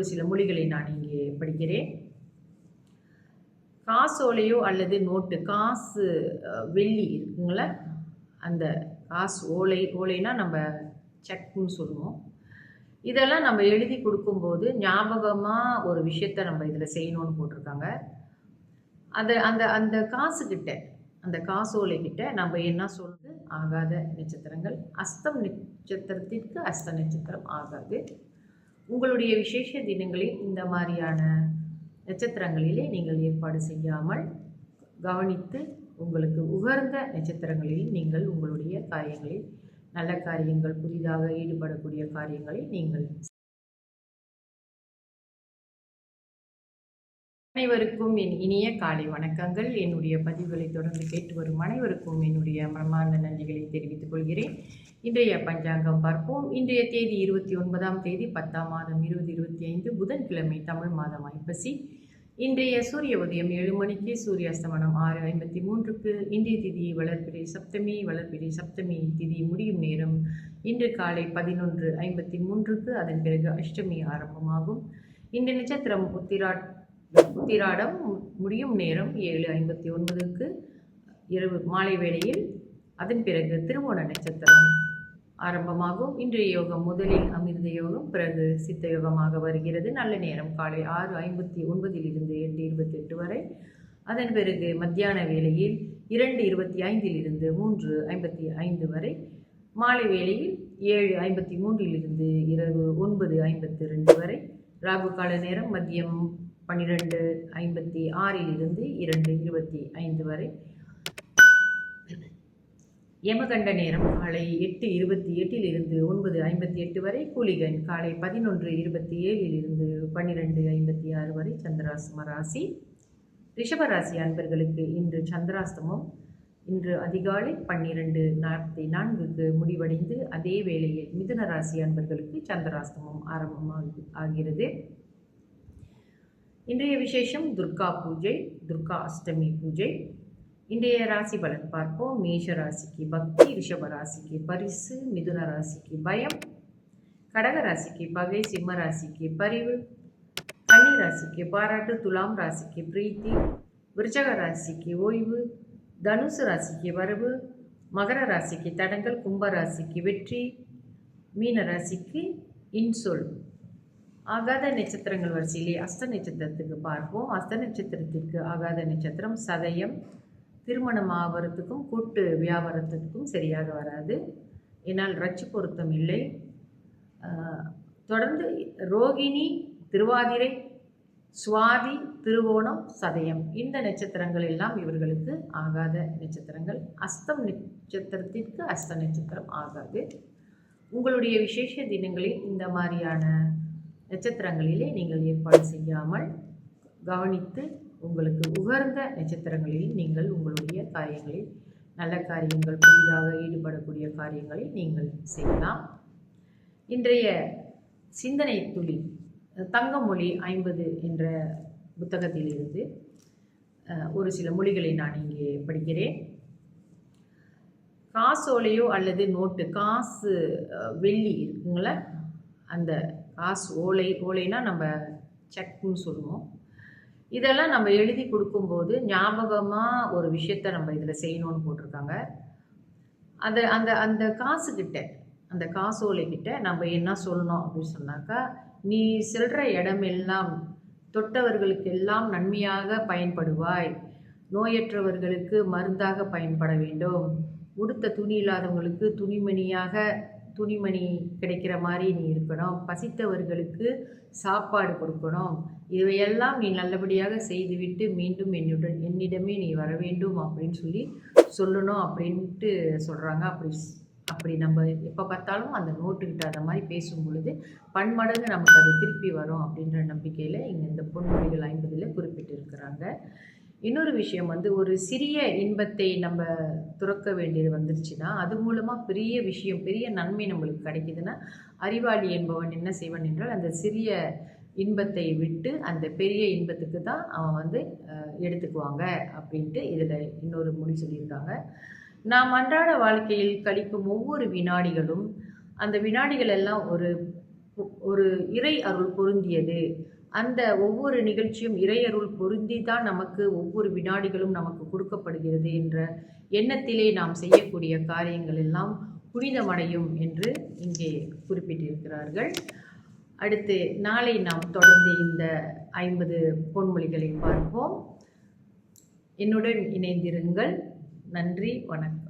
ஒரு சில மொழிகளை நான் இங்கே படிக்கிறேன். காசோலையோ அல்லது நோட்டு காசு வெள்ளி இருக்குங்கள? அந்த காசு ஓலை ஓலைனா நம்ம செக்னு சொல்லுவோம். இதெல்லாம் நம்ம எழுதி கொடுக்கும்போது ஞாபகமாக ஒரு விஷயத்த நம்ம இதில் செய்யணும்னு போட்டிருக்காங்க. அந்த அந்த அந்த காசுக்கிட்ட அந்த காசோலை கிட்ட நம்ம என்ன சொல்றது? ஆகாத நட்சத்திரங்கள். அஸ்தம் நட்சத்திரத்திற்கு அஸ்த நட்சத்திரம் ஆகாது. உங்களுடைய விசேஷ தினங்களில் இந்த மாதிரியான நட்சத்திரங்களிலே நீங்கள் ஏற்பாடு செய்யாமல் கவனித்து உங்களுக்கு உகர்ந்த நட்சத்திரங்களில் நீங்கள் உங்களுடைய காரியங்களில் நல்ல காரியங்கள் புதிதாக ஈடுபடக்கூடிய காரியங்களை நீங்கள் அனைவருக்கும் என் இனிய காலை வணக்கங்கள். என்னுடைய பதிவுகளை தொடர்ந்து கேட்டு வரும் அனைவருக்கும் என்னுடைய மனமார்ந்த நன்றிகளை தெரிவித்துக் கொள்கிறேன். இன்றைய பஞ்சாங்கம் பார்ப்போம். இன்றைய தேதி இருபத்தி ஒன்பதாம் தேதி பத்தாம் மாதம் இருபது இருபத்தி ஐந்து புதன்கிழமை தமிழ் மாதம் ஐப்பசி. இன்றைய சூரிய உதயம் ஏழு மணிக்கு சூரிய அஸ்தமனம் ஆறு ஐம்பத்தி மூன்றுக்கு. இன்றைய திதி வளர்பிறை சப்தமி வளர்பிறை சப்தமி திதி முடியும் நேரம் இன்று காலை பதினொன்று ஐம்பத்தி மூன்றுக்கு. அதன் பிறகு அஷ்டமி ஆரம்பமாகும். இந்த நட்சத்திரம் உத்திராட் உத்திராடம் முடியும் நேரம் ஏழு ஐம்பத்தி ஒன்பதுக்கு இரவு மாலை வேளையில். அதன் பிறகு திருவோண நட்சத்திரம் ஆரம்பமாகும். இன்றைய யோகம் முதலில் அமிர்த யோகம் பிறகு சித்த யோகமாக வருகிறது. நல்ல நேரம் காலை ஆறு ஐம்பத்தி ஒன்பதிலிருந்து எட்டு இருபத்தி எட்டு வரை. அதன் பிறகு மத்தியான வேளையில் இரண்டு இருபத்தி ஐந்திலிருந்து மூன்று ஐம்பத்தி ஐந்து வரை. மாலை வேளையில் ஏழு ஐம்பத்தி மூன்றிலிருந்து இரவு ஒன்பது ஐம்பத்தி ரெண்டு வரை. ராகு கால நேரம் மதியம் பன்னிரெண்டு ஐம்பத்தி ஆறிலிருந்து இரண்டு இருபத்தி ஐந்து வரை. யமகண்ட நேரம் காலை எட்டு இருபத்தி எட்டிலிருந்து ஒன்பது ஐம்பத்தி எட்டு வரை. கூலிகன் காலை பதினொன்று இருபத்தி ஏழிலிருந்து பன்னிரெண்டு ஐம்பத்தி ஆறு வரை. சந்திராசிரம ராசி. ரிஷபராசி அன்பர்களுக்கு இன்று சந்திராஸ்தமம் இன்று அதிகாலை பன்னிரெண்டு நாற்பத்தி நான்குக்கு முடிவடைந்து அதே வேளையில் மிதுன ராசி அன்பர்களுக்கு சந்திராஸ்தமம் ஆரம்பமாக ஆகிறது. இன்றைய விசேஷம் துர்கா பூஜை துர்கா அஷ்டமி பூஜை. இன்றைய ராசி பலன் பார்ப்போம். மேஷ ராசிக்கு பக்தி ரிஷப ராசிக்கு பரிசு மிதுன ராசிக்கு பயம் கடக ராசிக்கு பகை சிம்ம ராசிக்கு பரிவு கன்னி ராசிக்கு பாராட்டு துலாம் ராசிக்கு பிரீத்தி விருச்சக ராசிக்கு ஓய்வு தனுசு ராசிக்கு வரவு மகர ராசிக்கு தடங்கல் கும்ப ராசிக்கு வெற்றி மீன ராசிக்கு இன்சொல். ஆகாத நட்சத்திரங்கள் வரிசையிலே அஸ்த நட்சத்திரத்துக்கு பார்ப்போம். அஸ்த நட்சத்திரத்திற்கு ஆகாத நட்சத்திரம் சதயம் திருமணம் ஆவரத்துக்கும் கூட்டு வியாபாரத்துக்கும் சரியாக வராது. என்னால் ரட்சி பொருத்தம் இல்லை. தொடர்ந்து ரோகிணி திருவாதிரை சுவாதி திருவோணம் சதயம். இந்த நட்சத்திரங்கள் எல்லாம் இவர்களுக்கு ஆகாத நட்சத்திரங்கள். அஸ்தம் நட்சத்திரத்திற்கு அஸ்த நட்சத்திரம் ஆகாது. உங்களுடைய விசேஷ தினங்களில் இந்த மாதிரியான நட்சத்திரங்களிலே நீங்கள் ஏற்பாடு செய்யாமல் கவனித்து உங்களுக்கு உகர்ந்த நட்சத்திரங்களில் நீங்கள் உங்களுடைய காரியங்களில் நல்ல காரியங்கள் புதிதாக ஈடுபடக்கூடிய காரியங்களை நீங்கள் செய்யலாம். இன்றைய சிந்தனை துளி தங்கமொழி ஐம்பது என்ற புத்தகத்திலிருந்து ஒரு சில மொழிகளை நான் இங்கே படிக்கிறேன். காசோலையோ அல்லது நோட்டு காசு வெள்ளி இருக்குங்களா? அந்த காசு ஓலை ஓலைனா நம்ம செக்னு சொல்லுவோம். இதெல்லாம் நம்ம எழுதி கொடுக்கும்போது ஞாபகமாக ஒரு விஷயத்த நம்ம இதில் செய்யணும்னு போட்டிருக்காங்க. அந்த அந்த அந்த காசுக்கிட்ட அந்த காசோலைக்கிட்ட நம்ம என்ன சொல்லணும் அப்படின்னு சொன்னாக்கா நீ செல்கிற இடமெல்லாம் தொட்டவர்களுக்கெல்லாம் நன்மையாக பயன்படுவாய். நோயற்றவர்களுக்கு மருந்தாக பயன்பட வேண்டும். உடுத்த துணி இல்லாதவங்களுக்கு துணிமணியாக துணிமணி கிடைக்கிற மாதிரி நீ இருக்கணும். பசித்தவர்களுக்கு சாப்பாடு கொடுக்கணும். இவையெல்லாம் நீ நல்லபடியாக செய்துவிட்டு மீண்டும் என்னுடன் என்னிடமே நீ வர வேண்டும் அப்படின்னு சொல்லி சொல்லணும் அப்படின்ட்டு சொல்கிறாங்க அப்படி அப்படி நம்ம எப்போ பார்த்தாலும் அந்த நோட்டுக்கிட்ட அந்த மாதிரி பேசும் பொழுது பன்மடங்கு நமக்கு அது திருப்பி வரும் அப்படின்ற நம்பிக்கையில் இங்கே இந்த பொன்மொழிகள் ஐம்பதில் குறிப்பிட்டிருக்கிறாங்க. இன்னொரு விஷயம் வந்து ஒரு சிறிய இன்பத்தை நம்ம துறக்க வேண்டியது வந்துருச்சுன்னா அது மூலமாக பெரிய விஷயம் பெரிய நன்மை நம்மளுக்கு கிடைக்குதுன்னா அறிவாளி என்பவன் என்ன செய்வான் என்றால் அந்த சிறிய இன்பத்தை விட்டு அந்த பெரிய இன்பத்துக்கு தான் அவன் வந்து எடுத்துக்குவாங்க அப்படின்ட்டு இதில் இன்னொரு மொழி சொல்லியிருக்காங்க. நாம் அன்றாட வாழ்க்கையில் கழிக்கும் ஒவ்வொரு வினாடிகளும் அந்த வினாடிகள் எல்லாம் ஒரு ஒரு இறை அருள் பொருந்தியது. அந்த ஒவ்வொரு நிகழ்ச்சியும் இறையருள் பொருந்தி தான் நமக்கு ஒவ்வொரு வினாடிகளும் நமக்கு கொடுக்கப்படுகிறது என்ற எண்ணத்திலே நாம் செய்யக்கூடிய காரியங்கள் எல்லாம் புனிதமடையும் என்று இங்கே குறிப்பிட்டிருக்கிறார்கள். அடுத்து நாளை நாம் தொடர்ந்து இந்த ஐம்பது பொன்மொழிகளை பார்ப்போம். என்னுடன் இணைந்திருங்கள். நன்றி வணக்கம்.